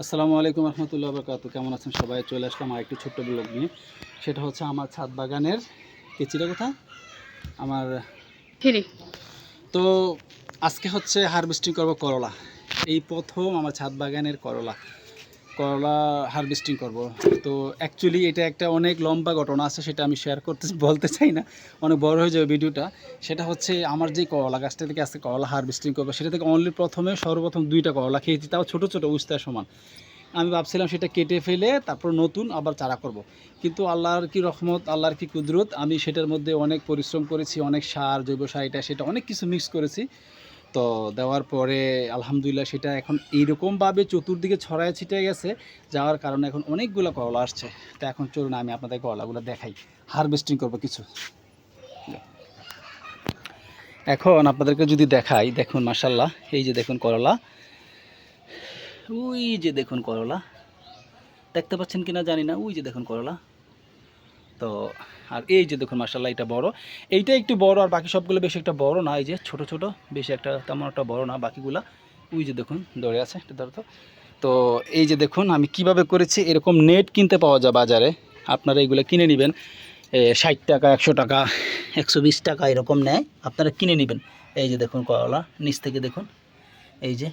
আসসালামু আলাইকুম রহমতুল্লাহ বরকাত কেমন আছেন সবাই? চলে আসলাম আর একটু ছোট্ট ব্লগ নিয়ে। সেটা হচ্ছে আমার ছাদ বাগানের কেচিটা কোথায়? আমার তো আজকে হচ্ছে হারভেস্টিং করব করলা। এই প্রথম আমার ছাদ বাগানের করলা। করলা হারভেস্টিং করব। তো অ্যাকচুয়ালি এটা একটা অনেক লম্বা ঘটনা আছে, সেটা আমি শেয়ার করতে, বলতে চাই না। অনেক বড় হয়ে যাবে ভিডিওটা সেটা হচ্ছে আমার যে করলা গাছটা থেকে আজকে করলা হারভেস্টিং করব, সেটা থেকে অনলি প্রথমে সর্বপ্রথম দুইটা করলা খেয়েছি, তাও ছোটো ছোটো, উস্তার সমান। আমি ভাবছিলাম সেটা কেটে ফেলে তারপর নতুন আবার চারা করব। কিন্তু আল্লাহর কি রহমত, আল্লাহর কি কুদরত, আমি সেটার মধ্যে অনেক পরিশ্রম করেছি, অনেক সার, জৈব সার, এটা, সেটা অনেক কিছু মিক্স করেছি। তো দেওয়ার পরে আলহামদুলিল্লাহ সেটা এখন এইরকমভাবে চতুর্দিকে ছড়ায় ছিটে গেছে, যাওয়ার কারণে এখন অনেকগুলো করলা আসছে। তো এখন চলুন আমি আপনাদের করলাগুলো দেখাই। হারভেস্টিং করব কিছু। এখন আপনাদেরকে যদি দেখাই, দেখুন মাসাল্লাহ এই যে দেখুন করলা। ওই যে দেখুন করলা। দেখতে পাচ্ছেন কিনা জানি না, ওই যে দেখুন করলা। তো আর এই যে দেখুন মাসাল্লাহ এটা বড়। এইটা একটু বড় আর বাকি সবগুলো বেশি একটা বড় না, এই যে ছোট ছোট, বেশি একটা তেমন একটা বড় না, বাকিগুলা ওই যে দেখুন দৌড়ে আছে, এটা ধরো তো। এই যে দেখুন, আমি কীভাবে করেছি, এরকম নেট কিনতে পাওয়া যায় বাজারে। আপনারা এইগুলো কিনে নেবেন ষাট টাকা, একশো টাকা, একশো বিশ টাকা এরকম নেয়, আপনারা কিনে নেবেন। এই যে দেখুন করলা নিচ থেকে দেখুন, এই যে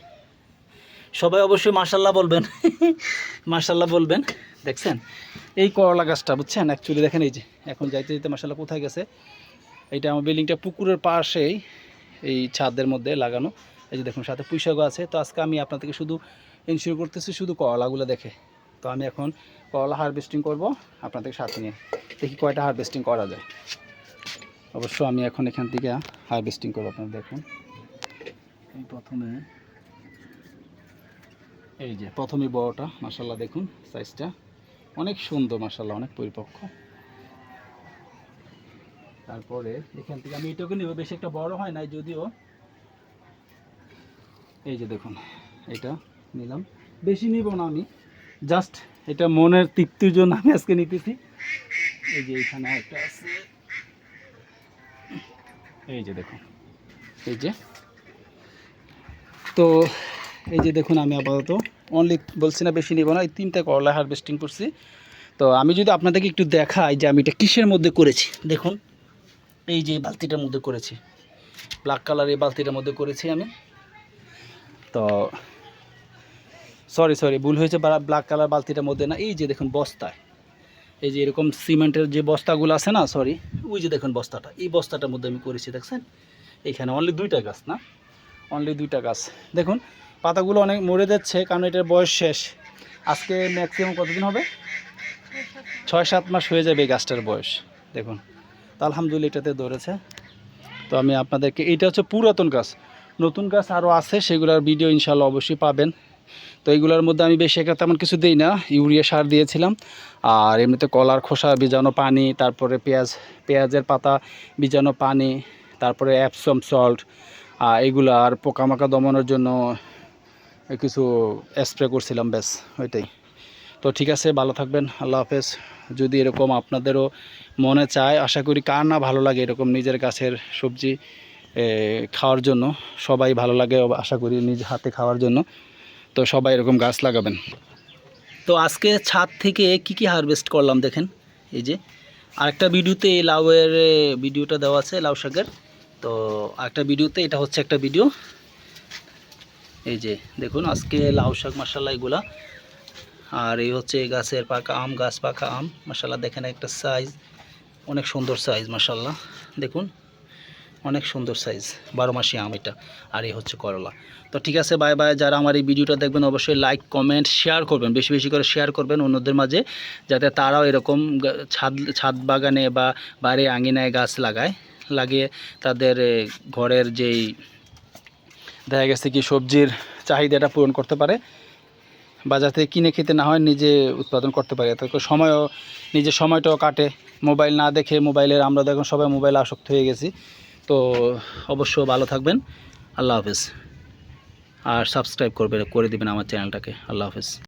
সবাই অবশ্যই মার্শাল্লাহ বলবেন। মার্শাল্লাহ বলবেন। দেখছেন? এই করলা গাছটা, বুঝছেন? অ্যাকচুয়ালি দেখেন এই যে, এখন যাইতে যেতে মার্শাল্লাহ কোথায় গেছে? এইটা আমার বিল্ডিংটা পুকুরের পাশেই, এই ছাদের মধ্যে লাগানো। এই যে দেখুন, সাথে পুঁইশাকও আছে। তো আজকে আমি আপনাদেরকে শুধু ইনশিওর করতেছি শুধু করলাগুলো দেখে। তো আমি এখন করলা হারভেস্টিং করব আপনাদের সাথে নিয়ে। দেখি কয়টা হারভেস্টিং করা যায়। অবশ্য আমি এখন এখান থেকে হারভেস্টিং করব আপনারা দেখুন। প্রথমে এই যে প্রথমে বড়টা মাসাল্লাহ দেখুন সাইজটা অনেক সুন্দর মাসাল্লাহ অনেক পরিপক্ক। তারপরে এখান থেকে আমি এটাকে নিব, বেশি একটা বড় হয় নাই, যদিও। এই যে দেখুন, এটা নিলাম। বেশি নিব না আমি জাস্ট এটা মনের তৃপ্তির জন্য আমি আজকে নিতেছি। এই যে এখানে একটা আছে। এই যে দেখুন, এই যে। তো এই যে দেখুন আমি আপাতত অনলি বলছি না বেশি নিব না, এই তিনটা করলা হারভেস্টিং করছি। তো আমি যদি আপনাদেরকে একটু দেখাই যে আমি এটা কিসের মধ্যে করেছি। দেখুন, এই যে বালতিটার মধ্যে করেছি। ব্ল্যাক কালার এই বালতিটার মধ্যে করেছি আমি। তো সরি সরি ভুল হয়েছে ব্ল্যাক কালার বালতিটার মধ্যে না, এই যে দেখুন বস্তায় এই যে এরকম সিমেন্টের যে বস্তাগুলো আছে না সরি ওই যে দেখুন বস্তাটা। এই বস্তাটার মধ্যে আমি করেছি, দেখছেন? এইখানে অনলি দুইটা গাছ না? অনলি দুইটা গাছ। দেখুন পাতাগুলো অনেক মরে যাচ্ছে, কারণ এটার বয়স শেষ। আজকে ম্যাক্সিমাম কতদিন হবে? ছয় সাত মাস হয়ে যাবে এই গাছটার বয়স, দেখুন। তো আলহামদুলিল্লাহ এটাতে ধরেছে। তো আমি আপনাদেরকে এইটা হচ্ছে পুরাতন গাছ। নতুন গাছ আরও আছে, সেগুলোর ভিডিও ইনশাল্লাহ অবশ্যই পাবেন। তো এইগুলোর মধ্যে আমি বেশি একটা তেমন কিছু দিই না, ইউরিয়া সার দিয়েছিলাম। আর এমনিতে কলার খোসা, বীজাণু পানি, তারপরে পেঁয়াজ, পেঁয়াজের পাতা, বীজাণু পানি, তারপরে অ্যাপসম সল্ট এগুলো আর পোকামাকা দমানোর জন্য কিছু স্প্রে করছিলাম, ব্যাস, ওইটাই। তো ঠিক আছে, ভালো থাকবেন, আল্লাহ হাফেজ। যদি এরকম আপনাদেরও মনে চায়, আশা করি কার না ভালো লাগে এরকম নিজের গাছের সবজি খাওয়ার জন্য। সবাই ভালো লাগে, আশা করি নিজ হাতে খাওয়ার জন্য। তো সবাই এরকম গাছ লাগাবেন। তো আজকে ছাদ থেকে কি কি হারভেস্ট করলাম দেখেন, এই যে। আরেকটা ভিডিওতে এই লাউয়ের ভিডিওটা দেওয়া আছে, লাউ শাকের। তো আরেকটা ভিডিওতে, এটা হচ্ছে একটা ভিডিও। এই যে, দেখুন, আজকে লাউ শাক মাসাল্লাহ এগুলা। আর এই হচ্ছে গাছের পাকা আম, গাছ পাকা আম। মাসাল্লাহ দেখেন একটা সাইজ অনেক সুন্দর সাইজ মাসাল্লাহ দেখুন, অনেক সুন্দর সাইজ বারো মাসি আম এটা। আর এই হচ্ছে করলা। তো ঠিক আছে বাই বাই যারা আমার এই ভিডিওটা দেখবেন, অবশ্যই লাইক কমেন্ট শেয়ার করবেন। বেশি বেশি করে শেয়ার করবেন অন্যদের মাঝে, যাতে তারাও এরকম ছাদ ছাদ বাগানে বা বাইরে আঙিনায় গাছ লাগায়, লাগিয়ে তাদের ঘরের যেই দেখা গেছে কি সবজির চাহিদাটা পূরণ করতে পারে, বাজার থেকে কিনে খেতে না হয় নিজে উৎপাদন করতে পারে। তো সময়ও, নিজের সময়টাও কাটে। মোবাইল না দেখে মোবাইলের, আমরা দেখুন সবাই মোবাইল আসক্ত হয়ে গেছি। তো অবশ্য ভালো থাকবেন। আল্লাহ হাফেজ। আর সাবস্ক্রাইব করবে, করে দিবেন আমার চ্যানেলটাকে। আল্লাহ হাফেজ।